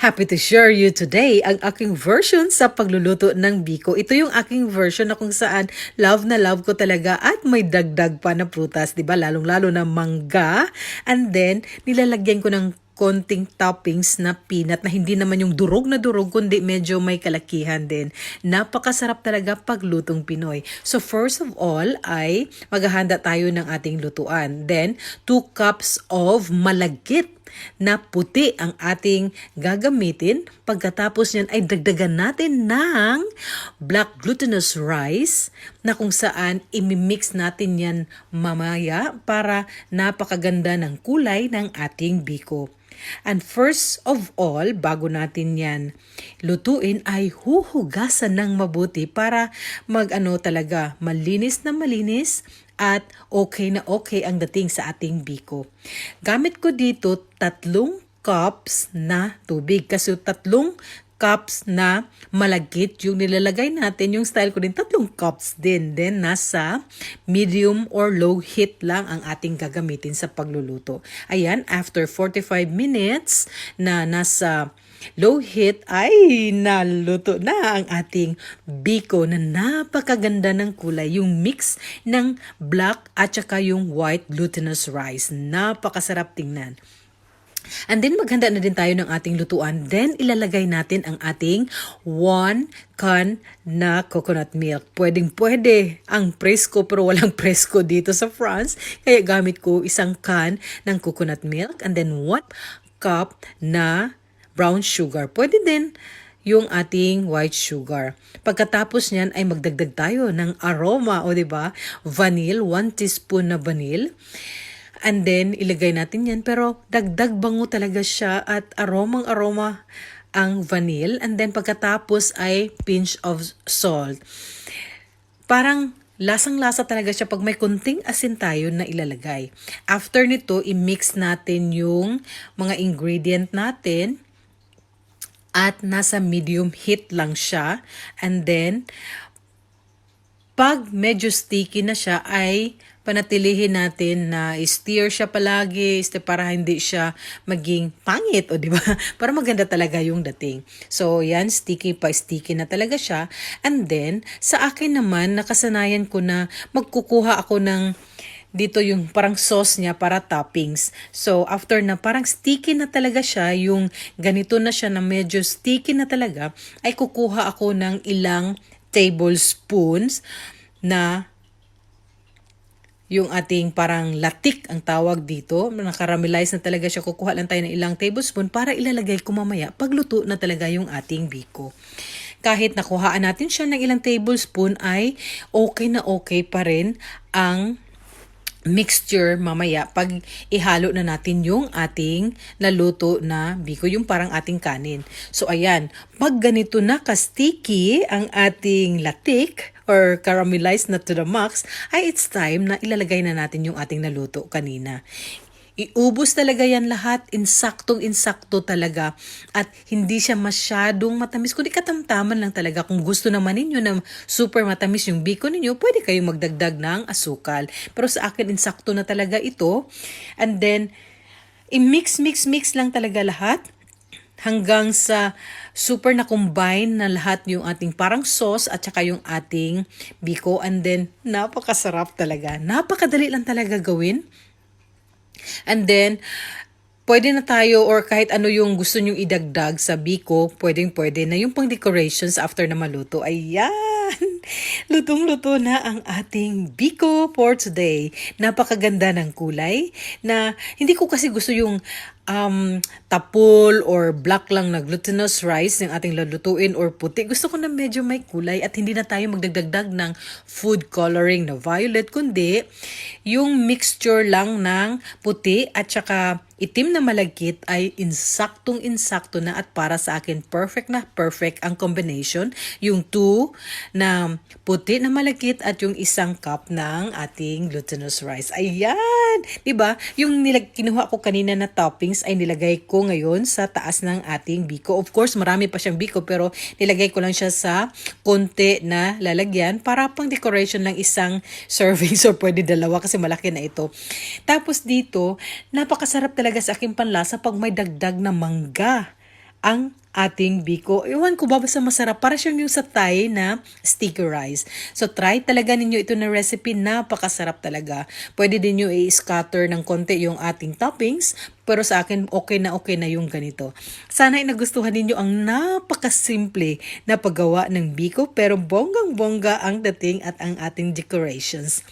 Happy to share you today ang aking version sa pagluluto ng biko. Ito yung aking version na kung saan love na love ko talaga at may dagdag pa na prutas, 'di ba? Lalong-lalo na mangga. And then nilalagyan ko ng konting toppings na peanut na hindi naman yung durog na durog kundi medyo may kalakihan din. Napakasarap talaga paglutong Pinoy. So first of all ay maghahanda tayo ng ating lutuan. Then 2 cups of malagkit na puti ang ating gagamitin. Pagkatapos niyan ay dagdagan natin ng black glutinous rice na kung saan imimix natin yan mamaya para napakaganda ng kulay ng ating biko. And first of all, bago natin yan lutuin ay huhugasan ng mabuti para mag ano talaga malinis na malinis at okay na okay ang dating sa ating biko. Gamit ko dito tatlong cups na tubig kasi tatlong cups na malagkit yung nilalagay natin. Yung style ko din, tatlong cups din. Then, nasa medium or low heat lang ang ating gagamitin sa pagluluto. Ayan, after 45 minutes na nasa low heat ay naluto na ang ating biko na napakaganda ng kulay. Yung mix ng black at saka yung white glutinous rice. Napakasarap tingnan. And then maghanda na din tayo ng ating lutuan. Then ilalagay natin ang ating 1 can na coconut milk. Pwedeng pwede ang presko pero walang presko dito sa France. Kaya gamit ko isang can ng coconut milk and then 1 cup na brown sugar. Pwede din yung ating white sugar. Pagkatapos niyan ay magdagdag tayo ng aroma o 'di ba? Vanille, 1 teaspoon na vanille. And then, ilagay natin yan. Pero, dagdag bango talaga siya at aromang aroma ang vanille. And then, pagkatapos ay pinch of salt. Parang lasang-lasa talaga siya pag may kunting asin tayo na ilalagay. After nito, i-mix natin yung mga ingredient natin at nasa medium heat lang siya. And then, pag medyo sticky na siya ay panatilihin natin na steer siya palagi este para hindi siya maging pangit o di ba? Para maganda talaga yung dating. So yan sticky pa sticky na talaga siya. And then sa akin naman nakasanayan ko na magkukuha ako ng dito yung parang sauce niya para toppings. So, after na parang sticky na talaga siya, yung ganito na siya na medyo sticky na talaga, ay kukuha ako ng ilang tablespoons na yung ating parang latik ang tawag dito. Nakaramelize na talaga siya. Kukuha lang tayo ng ilang tablespoon para ilalagay ko mamaya pagluto na talaga yung ating biko. Kahit nakuhaan natin siya ng ilang tablespoon ay okay na okay pa rin ang mixture mamaya pag ihalo na natin yung ating naluto na biko, yung parang ating kanin. So ayan, pag ganito na ka-sticky ang ating latik or caramelized na to the max, ay it's time na ilalagay na natin yung ating naluto kanina. Iubos talaga yan lahat, insaktong insakto talaga. At hindi siya masyadong matamis, kundi katamtaman lang talaga. Kung gusto naman ninyo na super matamis yung biko ninyo, pwede kayong magdagdag ng asukal. Pero sa akin, insakto na talaga ito. And then, i-mix, mix, mix lang talaga lahat hanggang sa super na combine na lahat yung ating parang sauce at saka yung ating biko and then napakasarap talaga. Napakadali lang talaga gawin. And then, pwede na tayo or kahit ano yung gusto nyong idagdag sa biko, pwedeng pwede na yung pang decorations after na maluto. Ayan! Lutong-luto na ang ating biko for today. Napakaganda ng kulay na hindi ko kasi gusto yung um, tapol or black lang na glutinous rice yung ating lalutuin or puti. Gusto ko na medyo may kulay at hindi na tayo magdagdag ng food coloring na violet, kundi yung mixture lang ng puti at saka itim na malagkit ay insaktong insakto na at para sa akin perfect na perfect ang combination. Yung two na puti na malagkit at yung isang cup ng ating glutinous rice. Ayan! ba? Yung nilag kinuha ko kanina na toppings ay nilagay ko ngayon sa taas ng ating biko. Of course, marami pa siyang biko pero nilagay ko lang siya sa konti na lalagyan para pang decoration lang isang serving so pwede dalawa kasi malaki na ito. Tapos dito, napakasarap talaga sa aking panlasa pag may dagdag na mangga ang ating biko. Iwan ko ba basta masarap. Para siyang yung sa Thai na sticky rice. So try talaga ninyo ito na recipe. Napakasarap talaga. Pwede din nyo i-scatter ng konti yung ating toppings. Pero sa akin, okay na okay na yung ganito. Sana ay nagustuhan ninyo ang napakasimple na paggawa ng biko. Pero bonggang-bongga ang dating at ang ating decorations.